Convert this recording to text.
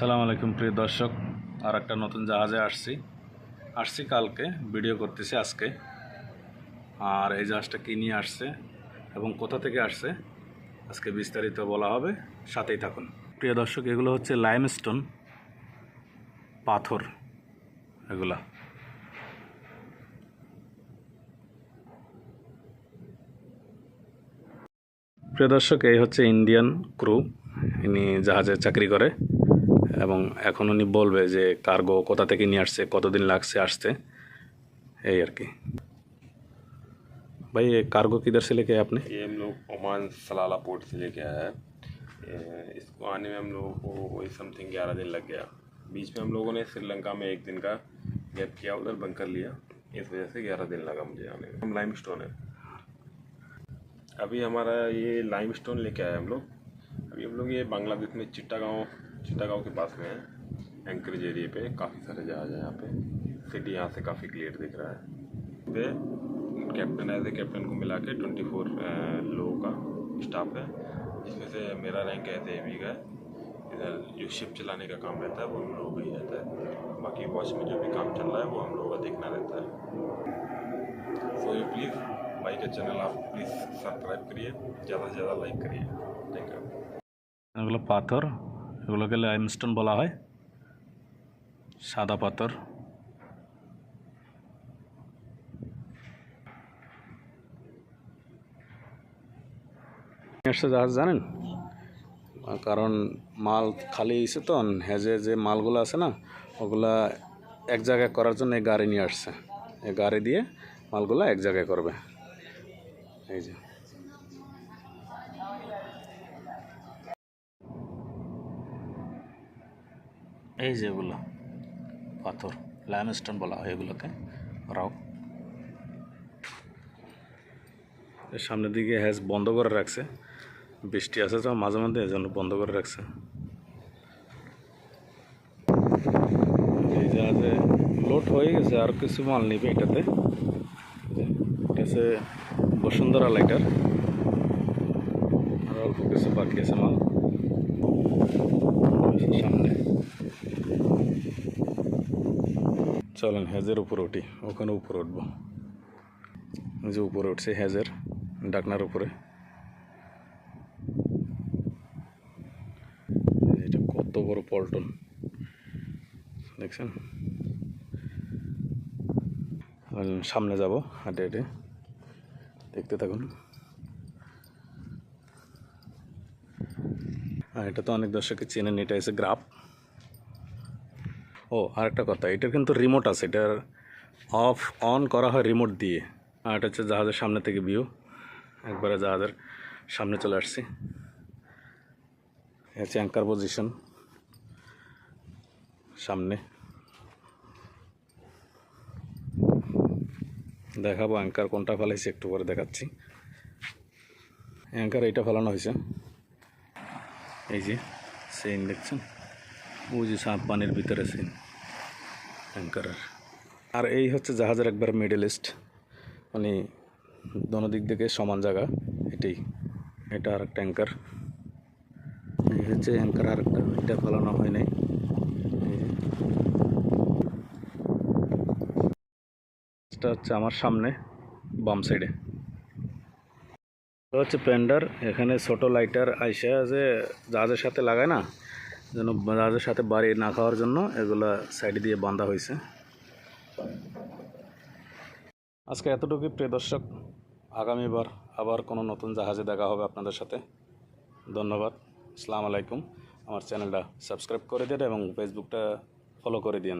সালাম আলাইকুম, প্রিয় দর্শক। আর একটা নতুন জাহাজে আসছি। আসছি কালকে, ভিডিও করতেছি আজকে। আর এই জাহাজটা কী নিয়ে আসছে এবং কোথা থেকে আসছে, আজকে বিস্তারিত বলা হবে। সাথেই থাকুন। প্রিয় দর্শক, এগুলো হচ্ছে লাইমস্টোন পাথর, এগুলা। প্রিয় দর্শক, এই হচ্ছে ইন্ডিয়ান ক্রু ইনি জাহাজে চাকরি করে। এবং এখন উনি বলবে যে কার্গো কোথা থেকে নিয়ে আসছে কতদিন লাগছে আসতে এই আর কি भाई ये कार्गो किधर से लेके आए आपने ये हम लोग ओमान सलाला पोर्ट से लेके आया है ये- इसको आने में हम लोगों को वही समथिंग ग्यारह दिन लग गया बीच में हम लोगों ने श्रीलंका में एक दिन का गैप किया उधर बंकर लिया इस वजह से ग्यारह दिन लगा मुझे आने में हम लाइम स्टोन है अभी हमारा ये लाइम स्टोन लेके आए हम लोग अभी हम लोग ये बांग्लादेश में चिट्टा गाँव चिटागांव के पास में एंकरेज एरिए पे काफ़ी सारे जहाज़ हैं यहाँ पे। सिटी यहाँ से काफ़ी क्लियर दिख रहा है। पे कैप्टन एज ए कैप्टन को मिला के ट्वेंटी फोर लोगों का स्टाफ है। जिसमें से मेरा रैंक एज ए वी का है। इधर जो शिप चलाने का काम रहता है, वो हम लोगों का ही रहता है। बाकी वॉच में जो भी काम चल रहा है, वो हम लोगों का देखना रहता है। सो यू प्लीज़ भाई का चैनल आप प्लीज़ सब्सक्राइब करिए। ज़्यादा से ज़्यादा लाइक करिए। थैंक यू अगला पाथर এগুলোকে লাইমস্টোন বলা হয়। সাদা পাথর। আসছে জাহাজ জানেন? কারণ মাল খালি এসে তো, হেজে যে মালগুলো আছে না, ওগুলা এক জায়গায় করার জন্য এই গাড়ি নিয়ে আসছে। এই গাড়ি দিয়ে মালগুলো এক জায়গায় করবে। এই যে। এই যেগুলো পাথর লাইমস্টোন বলা হয় এগুলোকে এর সামনের দিকে হ্যাজ বন্ধ করে রাখছে। বৃষ্টি আছে তো মাঝে মাঝে এজন্য বন্ধ করে রাখছে। এই লোড হয়ে গেছে, আর কিছু মাল নিবে এটাতে। বসুন্ধরা লাইটার আর অল্প কিছু বাকি আছে মাল। সামনে। চলেন হেজের উপরে উঠি, ওখানে উপরে উঠবো। যে উপরে উঠছে হেজের, ডাকনার উপরে। এটা কত বড় পল্টন, দেখছেন? সামনে যাব, হাঁটে হেঁটে। দেখতে থাকুন। আর এটা তো অনেক দর্শকে চেনেন, এটা এসে গ্রাফ। ও, আরেকটা কথা এটার কিন্তু রিমোট আছে এটার অফ অন করা হয় রিমোট দিয়ে। আর এটা হচ্ছে জাহাজের সামনে থেকে ভিউ একবারে জাহাজের সামনে চলে আসছি। হচ্ছে অ্যাঙ্কার পজিশন সামনে। দেখাবো অ্যাঙ্কার কোনটা ফেলাইছি, একটু পরে দেখাচ্ছি। অ্যাঙ্কার এইটা ফেলানো হয়েছে। এই যে সেইন দেখছেন? ওই যে সাপ পানির ভিতরে সিন। অ্যাঙ্কারের আর এই হচ্ছে জাহাজের একবার মিডলিস্ট মানে দোনো দিক থেকে সমান জায়গা এটাই এটা আর একটা অ্যাঙ্কার। এই হচ্ছে অ্যাঙ্কার আর একটা এটা ফেলানো হয় নাই। এটা হচ্ছে আমার সামনে, বাম সাইডে হচ্ছে পেন্ডার এখানে ছোট লাইটার আইসা যে জাহাজের সাথে লাগায় না যেন রাজের সাথে বাড়ি না খাওয়ার জন্য এগুলো সাইডে দিয়ে বাঁধা হয়েছে। আজকে এতটুকুই, প্রিয় দর্শক। আগামীবার আবার কোনো নতুন জাহাজে দেখা হবে আপনাদের সাথে। ধন্যবাদ। আসসালামু আলাইকুম। আমার চ্যানেলটা সাবস্ক্রাইব করে দিন এবং ফেসবুকটা ফলো করে দিন।